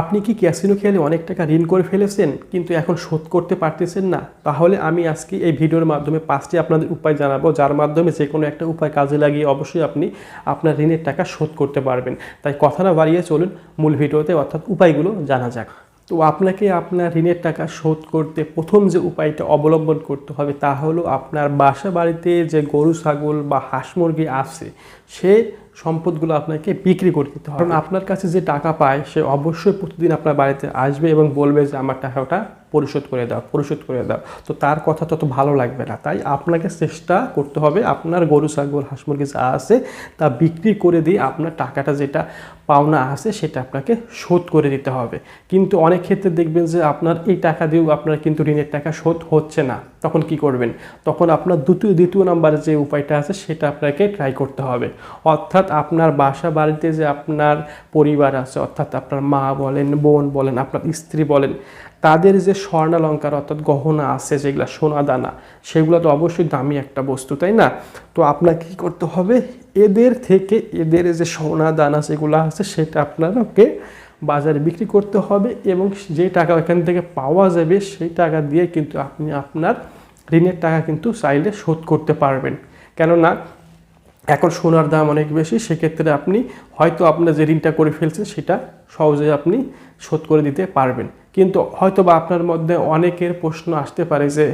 আপনি কি ক্যাসিনো খেলে অনেক টাকা ঋণ করে ফেলেছেন, কিন্তু এখন শোধ করতে পারতেছেন না? তাহলে আমি আজকে এই ভিডিওর মাধ্যমে পাঁচটি আপনাদের উপায় জানাব, যার মাধ্যমে যে কোনো একটা উপায় কাজে লাগিয়ে অবশ্যই আপনি আপনার ঋণের টাকা শোধ করতে পারবেন। তাই কথা না বাড়িয়ে চলুন মূল ভিডিওতে অর্থাৎ উপায়গুলো জানা যাক। তো আপনাকে আপনার ঋণের টাকা শোধ করতে প্রথম যে উপায়টা অবলম্বন করতে হবে তা হলো আপনার বাসা বাড়িতে যে গরু, ছাগল বা হাঁস মুরগি আছে, সে সম্পদগুলো আপনাকে বিক্রি করে দিতে হবে। কারণ আপনার কাছে যে টাকা পায়, সে অবশ্যই প্রতিদিন আপনার বাড়িতে আসবে এবং বলবে যে, আমার টাকাটা পরিশোধ করে দাও, পরিশোধ করে দাও। তো তার কথা তত ভালো লাগবে না। তাই আপনাকে চেষ্টা করতে হবে, আপনার গরু, ছাগল, হাঁস মুরগি যা আছে, তা বিক্রি করে দিয়ে আপনার টাকাটা যেটা পাওনা আছে, সেটা আপনাকে শোধ করে দিতে হবে। কিন্তু অনেক ক্ষেত্রে দেখবেন যে, আপনার এই টাকা দিয়েও আপনার কিন্তু ঋণের টাকা শোধ হচ্ছে না। তখন কি করবেন? তখন আপনার দ্বিতীয় দ্বিতীয় নাম্বারের যে উপায়টা আছে, সেটা আপনাকে ট্রাই করতে হবে। অর্থাৎ আপনার বাসা বাড়িতে যে আপনার পরিবার আছে, অর্থাৎ আপনার মা বলেন, বোন বলেন, আপনার স্ত্রী বলেন, তাদের যে স্বর্ণালঙ্কার, অর্থাৎ গহনা আছে, যেগুলো সোনা দানা, সেগুলো তো অবশ্যই দামি একটা বস্তু, তাই না? তো আপনাকে কী করতে হবে? এদের থেকে এদের যে সোনা দানা যেগুলো আছে, সেটা আপনাকে বাজারে বিক্রি করতে হবে এবং যে টাকা এখান থেকে পাওয়া যাবে সেই টাকা দিয়ে কিন্তু আপনি আপনার ঋণের টাকা কিন্তু চাইলে শোধ করতে পারবেন। কেননা এখন সোনার দাম অনেক বেশি, সেক্ষেত্রে আপনি হয়তো আপনার যে ঋণটা করে ফেলছেন সেটা সহজে আপনি শোধ করে দিতে পারবেন। কিন্তু হয়তো বা আপনার মধ্যে অনেকের প্রশ্ন আসতে পারে যে,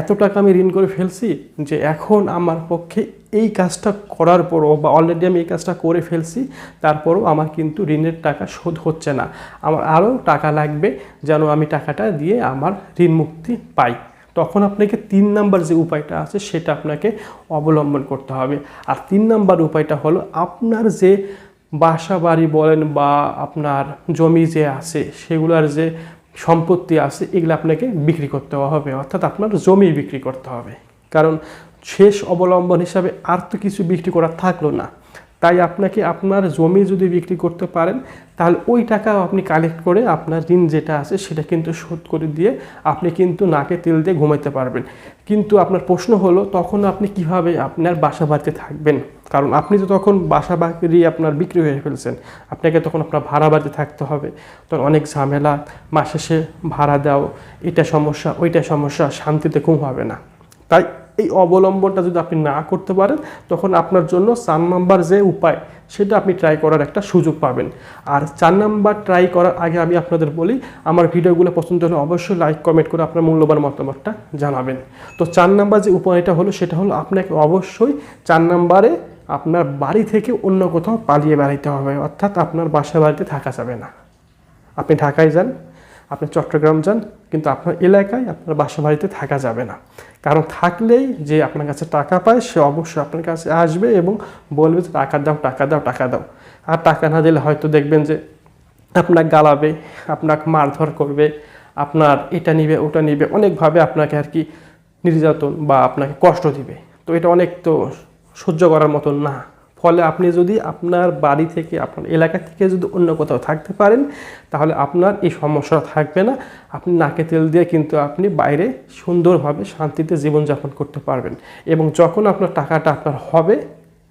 এত টাকা আমি ঋণ করে ফেলছি যে এখন আমার পক্ষে এই কাজটা করার পরও বা অলরেডি আমি এই কাজটা করে ফেলছি, তারপরও আমার কিন্তু ঋণের টাকা শোধ হচ্ছে না। আমার আরও টাকা লাগবে যেন আমি টাকাটা দিয়ে আমার ঋণ মুক্তি পাই। তখন আপনাকে তিন নাম্বার যে উপায়টা আছে, সেটা আপনাকে অবলম্বন করতে হবে। আর তিন নাম্বার উপায়টা হলো, আপনার যে বাসা বাড়ি বলেন বা আপনার জমি যে আছে, সেগুলোর যে সম্পত্তি আছে, এগুলো আপনাকে বিক্রি করতে হবে। অর্থাৎ আপনার জমি বিক্রি করতে হবে। কারণ শেষ অবলম্বন হিসাবে আর তো কিছু বিক্রি করা থাকল না। তাই আপনাকে আপনার জমি যদি বিক্রি করতে পারেন, তাহলে ওই টাকা আপনি কালেক্ট করে আপনার ঋণ যেটা আছে সেটা কিন্তু শোধ করে দিয়ে আপনি কিন্তু নাকে তেল দিয়ে ঘুমাইতে পারবেন। কিন্তু আপনার প্রশ্ন হলো, তখন আপনি কীভাবে আপনার বাসা বাড়িতে থাকবেন? কারণ আপনি তো তখন বাসা বাড়ি আপনার বিক্রি হয়ে ফেলছেন। আপনাকে তখন আপনার ভাড়া বাড়িতে থাকতে হবে। তখন অনেক ঝামেলা, মাসে সে ভাড়া দাও, এটা সমস্যা, ওইটা সমস্যা, শান্তিতে ঘুম হবে না। তাই এই অবলম্বনটা যদি আপনি না করতে পারেন, তখন আপনার জন্য চার নাম্বার যে উপায়, সেটা আপনি ট্রাই করার একটা সুযোগ পাবেন। আর চার নাম্বার ট্রাই করার আগে আমি আপনাদের বলি, আমার ভিডিওগুলো পছন্দ হলে অবশ্যই লাইক কমেন্ট করে আপনার মূল্যবান মতামতটা জানাবেন। তো চার নাম্বার যে উপায়টা হলো, সেটা হলো আপনাকে অবশ্যই চার নাম্বারে আপনার বাড়ি থেকে অন্য কোথাও পালিয়ে বেড়াইতে হবে, অর্থাৎ আপনার বাসা বাড়িতে থাকা যাবে না। আপনি ঢাকায় যান আপনি চট্টগ্রাম যান, কিন্তু আপনার এলাকায় আপনার বাসা বাড়িতে থাকা যাবে না। কারণ থাকলেই যে আপনার কাছে টাকা পায়, সে অবশ্যই আপনার কাছে আসবে এবং বলবে যে টাকা দাও টাকা দাও টাকা দাও। আর টাকা না দিলে হয়তো দেখবেন যে আপনাকে গালাবে, আপনাকে মারধর করবে, আপনার এটা নিবে, ওটা নিবে, অনেকভাবে আপনাকে আর কি নির্যাতন বা আপনাকে কষ্ট দিবে। তো এটা অনেক তো সহ্য করার মতন না। ফলে আপনি যদি আপনার বাড়ি থেকে, আপনার এলাকা থেকে যদি অন্য কোথাও থাকতে পারেন, তাহলে আপনার এই সমস্যা থাকবে না। আপনি নাকে তেল দিয়ে কিন্তু আপনি বাইরে সুন্দরভাবে শান্তিতে জীবনযাপন করতে পারবেন। এবং যখন আপনার টাকাটা আপনার হবে,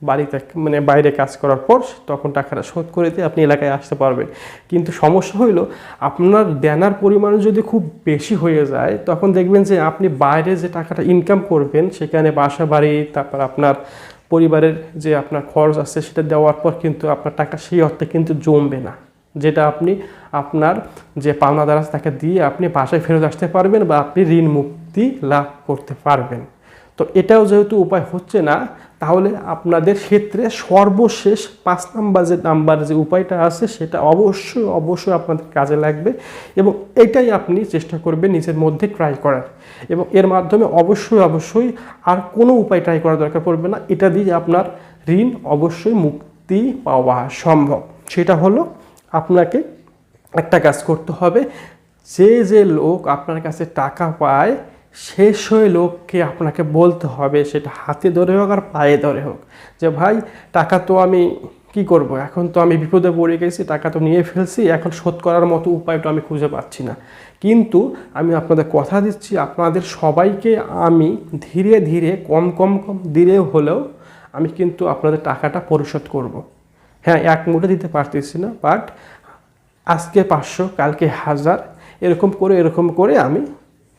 বাড়িতে মানে বাইরে কাজ করার পর, তখন টাকাটা শোধ করে দিয়ে আপনি এলাকায় আসতে পারবেন। কিন্তু সমস্যা হইল, আপনার দেনার পরিমাণ যদি খুব বেশি হয়ে যায়, তখন দেখবেন যে আপনি বাইরে যে টাকাটা ইনকাম করবেন, সেখানে বাসা বাড়ি, তারপর আপনার পরিবারের যে আপনার খরচ আছে সেটা দেওয়ার পর কিন্তু আপনার টাকা সেই অর্থে কিন্তু জমবে না। যেটা আপনি আপনার যে পাওনাদার আছে তাকে দিয়ে আপনি বাসায় ফেরত আসতে পারবেন বা আপনি ঋণ মুক্তি লাভ করতে পারবেন। তো এটাও যেহেতু উপায় হচ্ছে না তাহলে আপনাদের ক্ষেত্রে সর্বশেষ পাঁচ নাম্বার যে নাম্বার যে উপায়টা আছে, সেটা অবশ্যই অবশ্যই আপনাদের কাজে লাগবে এবং এটাই আপনি চেষ্টা করবেন নিজের মধ্যে ট্রাই করার। এবং এর মাধ্যমে অবশ্যই অবশ্যই আর কোনো উপায় ট্রাই করার দরকার পড়বে না। এটা দিয়ে আপনার ঋণ অবশ্যই মুক্তি পাওয়া সম্ভব। সেটা হলো আপনাকে একটা কাজ করতে হবে। যে যে লোক আপনার কাছে টাকা পায় শেষ হয়ে লোককে আপনাকে বলতে হবে, সেটা হাতে ধরে হোক আর পায়ে ধরে হোক, যে ভাই, টাকা তো আমি কি করব এখন তো আমি বিপদে পড়ে গেছি, টাকা তো নিয়ে ফেলছি, এখন শোধ করার মতো উপায়টা আমি খুঁজে পাচ্ছি না কিন্তু আমি আপনাদের কথা দিচ্ছি, আপনাদের সবাইকে আমি ধীরে ধীরে, কম কম কম ধীরে হলেও আমি কিন্তু আপনাদের টাকাটা পরিশোধ করব। হ্যাঁ এক মুঠে দিতে পারতেছি না বাট আজকে পাঁচশো, কালকে হাজার, এরকম করে এরকম করে আমি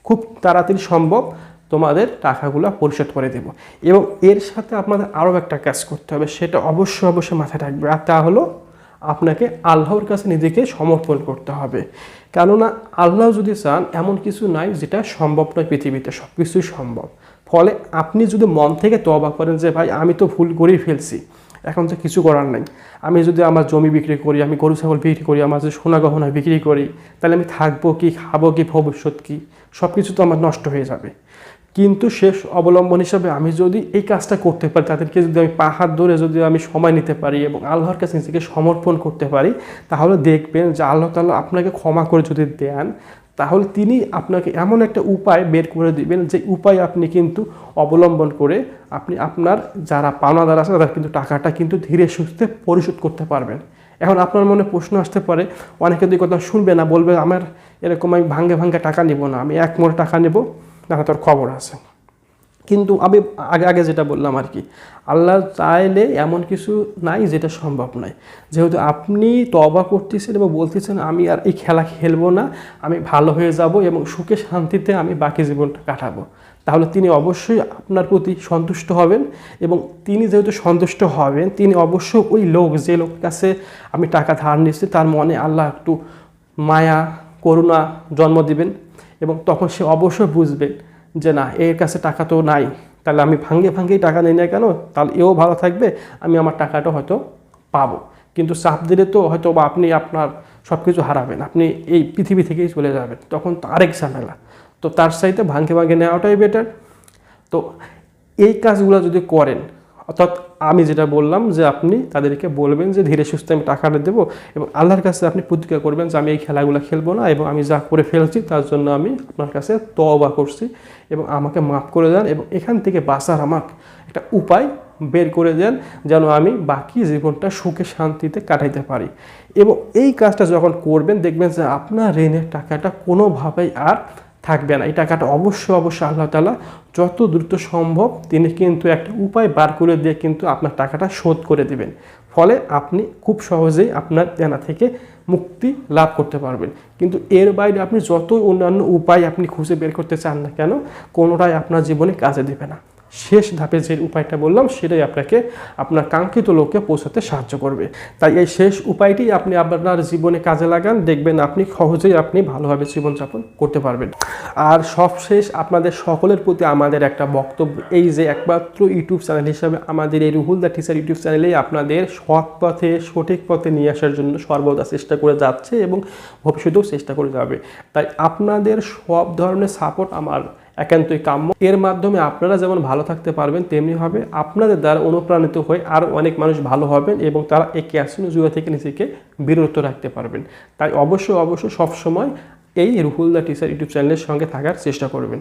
খুব তাড়াতাড়ি সম্ভব তোমাদের টাকাগুলো পরিশোধ করে দেব। এবং এর সাথে আপনাদের আরও একটা কাজ করতে হবে, সেটা অবশ্যই অবশ্যই মাথায় রাখবে, আর তা হলো আপনাকে আল্লাহর কাছে নিজেকে সমর্পণ করতে হবে। কেননা আল্লাহ যদি চান, এমন কিছু নাই যেটা সম্ভব নয় পৃথিবীতে সব কিছুই সম্ভব। ফলে আপনি যদি মন থেকে তবা করেন যে, ভাই, আমি তো ভুল করেই ফেলছি। এখন তো কিছু করার নাই। আমি যদি আমার জমি বিক্রি করি, আমি গরু, ছাগল বিক্রি করি, আমার যদি সোনা গহনা বিক্রি করি, তাহলে আমি থাকব কি, খাব কি, ভবিষ্যৎ কি? সব কিছু তো আমার নষ্ট হয়ে যাবে। কিন্তু শেষ অবলম্বন হিসাবে আমি যদি এই কাজটা করতে পারি, তাদেরকে যদি আমি পাহাড় ধরে যদি আমি সময় নিতে পারি এবং আল্লাহর কাছে নিজেকে সমর্পণ করতে পারি, তাহলে দেখবেন যে আল্লাহ তাআলা আপনাকে ক্ষমা করে যদি দেন তাহলে তিনি আপনাকে এমন একটা উপায় বের করে দিবেন যে উপায় আপনি কিন্তু অবলম্বন করে আপনি আপনার যারা পাওনাদার আছে তারা কিন্তু টাকাটা কিন্তু ধীরে সুস্থে পরিশোধ করতে পারবেন। এখন আপনার মনে প্রশ্ন আসতে পারে, অনেকে দুই কথা শুনবে না, বলবে, আমার এরকম আমি ভাঙ্গে ভাঙ্গে টাকা নিব না, আমি এক মোড় টাকা নেব, না তোর খবর আছে। কিন্তু আমি আগে আগে যেটা বললাম আর কি, আল্লাহ চাইলে এমন কিছু নাই যেটা সম্ভব নয়। যেহেতু আপনি তবা করতেছেন এবং বলতেছেন, আমি আর এই খেলা খেলব না, আমি ভালো হয়ে যাব এবং সুখে শান্তিতে আমি বাকি জীবনটা কাটাবো। তাহলে তিনি অবশ্যই আপনার প্রতি সন্তুষ্ট হবেন এবং তিনি যেহেতু সন্তুষ্ট হবেন, তিনি অবশ্যই ওই লোক, যে লোক কাছে আমি টাকা ধার নিচ্ছি তার মনে আল্লাহ একটু মায়া, করুণা জন্ম দিবেন এবং তখন সে অবশ্যই বুঝবেন যে না, এর কাছে টাকা তো নাই, তাহলে আমি ভাঙ্গে ভাঙ্গেই টাকা নিই না কেন? তাহলে এও ভালো থাকবে, আমি আমার টাকাটা হয়তো পাবো। কিন্তু চাপ দিলে তো হয়তো বা আপনি আপনার সব কিছু হারাবেন, আপনি এই পৃথিবী থেকেই চলে যাবেন, তখন তো আরেক ঝামেলা। তো তার চাইতে ভাঙ্গে ভাঙ্গে নেওয়াটাই বেটার তো এই কাজগুলো যদি করেন অর্থাৎ আমি যেটা বললাম যে আপনি তাদেরকে বলবেন যে ধীরে সুস্থে আমি টাকাটা দেবো এবং আল্লাহর কাছে আপনি প্রতিজ্ঞা করবেন যে আমি এই খেলাগুলো খেলব না এবং আমি যা করে ফেলছি তার জন্য আমি আপনার কাছে তওবা করছি এবং আমাকে মাফ করে দেন এবং এখান থেকে বাঁচার আমাকে একটা উপায় বের করে দেন যেন আমি বাকি জীবনটা সুখে শান্তিতে কাটাইতে পারি। এবং এই কাজটা যখন করবেন দেখবেন যে আপনার ঋণের টাকাটা কোনোভাবেই আর থাকবে না। এই টাকাটা অবশ্যই অবশ্যই আল্লাহ তালা যত দ্রুত সম্ভব তিনি কিন্তু একটা উপায় বার করে দিয়ে কিন্তু আপনার টাকাটা শোধ করে দেবেন। ফলে আপনি খুব সহজেই আপনার দেনা থেকে মুক্তি লাভ করতে পারবেন। কিন্তু এর বাইরে আপনি যত অন্যান্য উপায় আপনি খুঁজে বের করতে চান না কেন, কোনোটাই আপনার জীবনে কাজে দেবে না। শেষ ধাপে যে উপায়টা বললাম, সেটাই আপনাকে আপনার কাঙ্ক্ষিত লোককে পৌঁছাতে সাহায্য করবে। তাই এই শেষ উপায়টি আপনি আপনার জীবনে কাজে লাগান, দেখবেন আপনি সহজেই আপনি ভালোভাবে জীবনযাপন করতে পারবেন। আর সবশেষ আপনাদের সকলের প্রতি আমাদের একটা বক্তব্য, এই যে একমাত্র ইউটিউব চ্যানেল হিসাবে আমাদের এই রুহুল দ্য টিচার ইউটিউব চ্যানেলেই আপনাদের সৎ পথে, সঠিক পথে নিয়ে আসার জন্য সর্বদা চেষ্টা করে যাচ্ছে এবং ভবিষ্যতেও চেষ্টা করে যাবে। তাই আপনাদের সব ধরনের সাপোর্ট আমার একান্তই কাম্য। এর মাধ্যমে আপনারা যেমন ভালো থাকতে পারবেন, তেমনি হবে আপনাদের দ্বারা অনুপ্রাণিত হয়ে আরও অনেক মানুষ ভালো হবেন এবং তারা এই ক্যাসিনো জুয়া থেকে নিজেকে বিরত রাখতে পারবেন। তাই অবশ্যই অবশ্যই সবসময় এই রুহুলদা টিচার ইউটিউব চ্যানেলের সঙ্গে থাকার চেষ্টা করবেন।